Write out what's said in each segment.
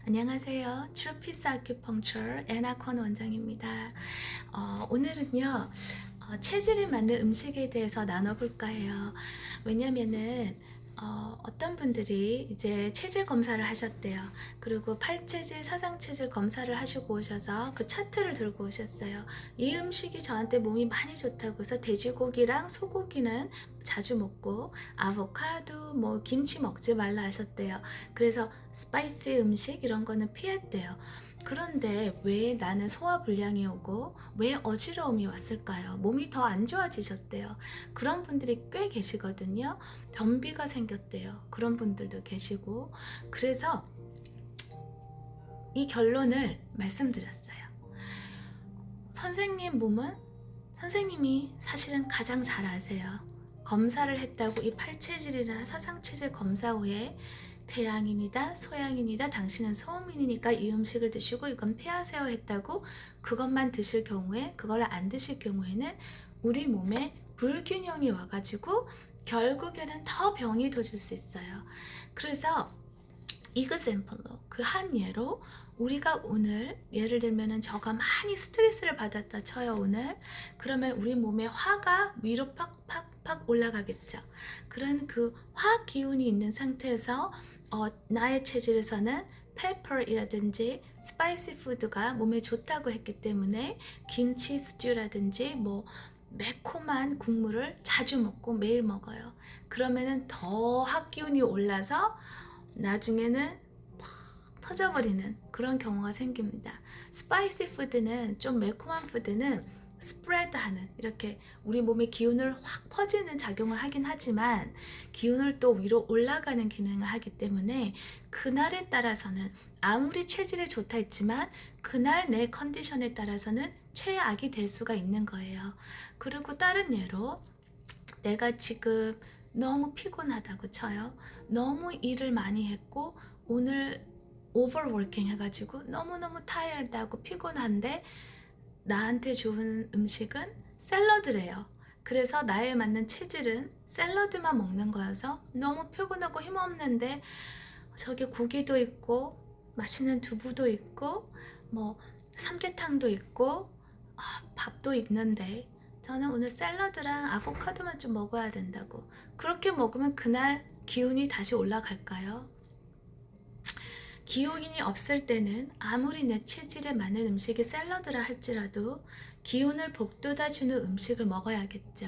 안녕하세요. 트로피스 아큐펑처 애나콘 원장입니다. 어, 오늘은요 어, 체질에 맞는 음식에 대해서 나눠볼까 해요. 왜냐면은 어, 어떤 분들이 이제 체질 검사를 하셨대요. 그리고 팔체질, 사상체질 검사를 하시고 오셔서 그 차트를 들고 오셨어요. 이 음식이 저한테 몸이 많이 좋다고 해서 돼지고기랑 소고기는 자주 먹고 아보카도, 뭐 김치 먹지 말라 하셨대요. 그래서 스파이시 음식 이런 거는 피했대요. 그런데 왜 나는 소화불량이 오고 왜 어지러움이 왔을까요? 몸이 더 안 좋아지셨대요. 그런 분들이 꽤 계시거든요. 변비가 생겼대요. 그런 분들도 계시고. 그래서 이 결론을 말씀드렸어요. 선생님 몸은 선생님이 사실은 가장 잘 아세요. 검사를 했다고 이 팔체질이나 사상체질 검사 후에 태양인이다, 소양인이다, 당신은 소음인이니까 이 음식을 드시고 이건 피하세요 했다고 그것만 드실 경우에 그걸 안 드실 경우에는 우리 몸에 불균형이 와가지고 결국에는 더 병이 도질 수 있어요. 그래서 이그샘플로 그 한 예로 우리가 오늘 예를 들면은 저가 많이 스트레스를 받았다 쳐요 오늘 그러면 우리 몸에 화가 위로 팍팍 팍 올라가겠죠 그런 그화 기운이 있는 상태에서 어, 나의 체질에서는 페퍼이라든지 스파이시 푸드가 몸에 좋다고 했기 때문에 김치 스튜라든지 뭐 매콤한 국물을 자주 먹고 매일 먹어요 그러면은 더 학기운이 올라서 나중에는 팍 터져버리는 그런 경우가 생깁니다. 스파이시 푸드는 좀 매콤한 푸드는 스프레드 하는 이렇게 우리 몸의 기운을 확 퍼지는 작용을 하긴 하지만 기운을 또 위로 올라가는 기능을 하기 때문에 그날에 따라서는 아무리 체질에 좋다 했지만 그날 내 컨디션에 따라서는 최악이 될 수가 있는 거예요. 그리고 다른 예로 내가 지금 너무 피곤하다고 쳐요. 너무 일을 많이 했고 오늘 오버워킹 해가지고 너무너무 타이어드하고 피곤한데 나한테 좋은 음식은 샐러드래요. 그래서 나에 맞는 체질은 샐러드만 먹는 거여서 너무 피곤하고 힘없는데 저기 고기도 있고 맛있는 두부도 있고 뭐 삼계탕도 있고 아, 밥도 있는데 저는 오늘 샐러드랑 아보카도만 좀 먹어야 된다고. 그렇게 먹으면 그날 기운이 다시 올라갈까요? 기운이 없을 때는 아무리 내 체질에 맞는 음식이 샐러드라 할지라도 기운을 복돋아 주는 음식을 먹어야겠죠.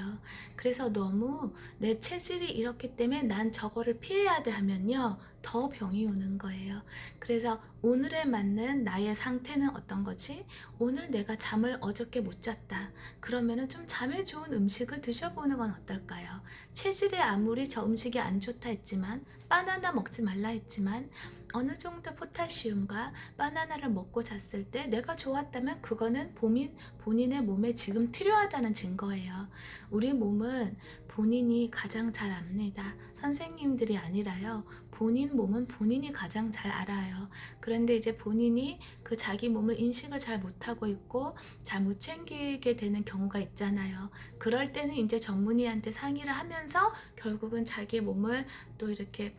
그래서 너무 내 체질이 이렇기 때문에 난 저거를 피해야 돼 하면요. 더 병이 오는 거예요. 그래서 오늘에 맞는 나의 상태는 어떤 거지? 오늘 내가 잠을 어저께 못 잤다. 그러면은 좀 잠에 좋은 음식을 드셔보는 건 어떨까요? 체질에 아무리 저 음식이 안 좋다 했지만, 바나나 먹지 말라 했지만, 어느 정도 포타시움과 바나나를 먹고 잤을 때 내가 좋았다면 그거는 본인, 본인의 몸에 지금 필요하다는 증거예요. 우리 몸은 본인이 가장 잘 압니다. 선생님들이 아니라요. 본인 몸은 본인이 가장 잘 알아요. 그런데 이제 본인이 그 자기 몸을 인식을 잘 못하고 있고 잘 못 챙기게 되는 경우가 있잖아요. 그럴 때는 이제 전문의한테 상의를 하면서 결국은 자기 몸을 또 이렇게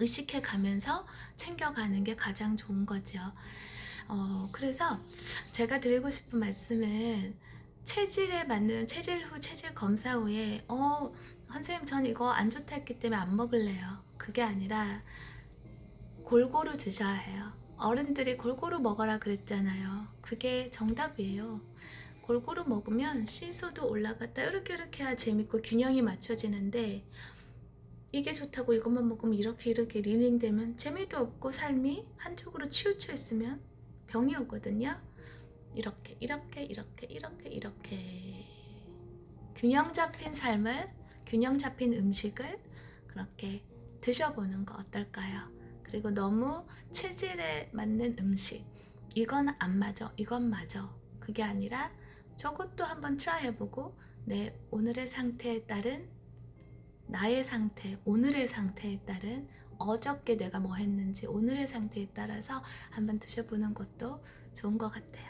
의식해 가면서 챙겨가는 게 가장 좋은 거죠. 어, 그래서 제가 드리고 싶은 말씀은 체질에 맞는 체질 후 체질 검사 후에 어, 선생님 전 이거 안 좋다 했기 때문에 안 먹을래요. 그게 아니라 골고루 드셔야 해요. 어른들이 골고루 먹어라 그랬잖아요. 그게 정답이에요. 골고루 먹으면 시소도 올라갔다 이렇게 이렇게 해야 재밌고 균형이 맞춰지는데 이게 좋다고 이것만 먹으면 이렇게 이렇게 리닝되면 재미도 없고 삶이 한쪽으로 치우쳐 있으면 병이 오거든요. 이렇게 이렇게 이렇게 이렇게 이렇게 균형 잡힌 삶을 균형 잡힌 음식을 그렇게 드셔보는 거 어떨까요? 그리고 너무 체질에 맞는 음식 이건 안 맞아 이건 맞아 그게 아니라 저것도 한번 트라이 해보고 내 오늘의 상태에 따른 나의 상태, 오늘의 상태에 따른 어저께 내가 뭐 했는지 오늘의 상태에 따라서 한번 드셔보는 것도 좋은 것 같아요.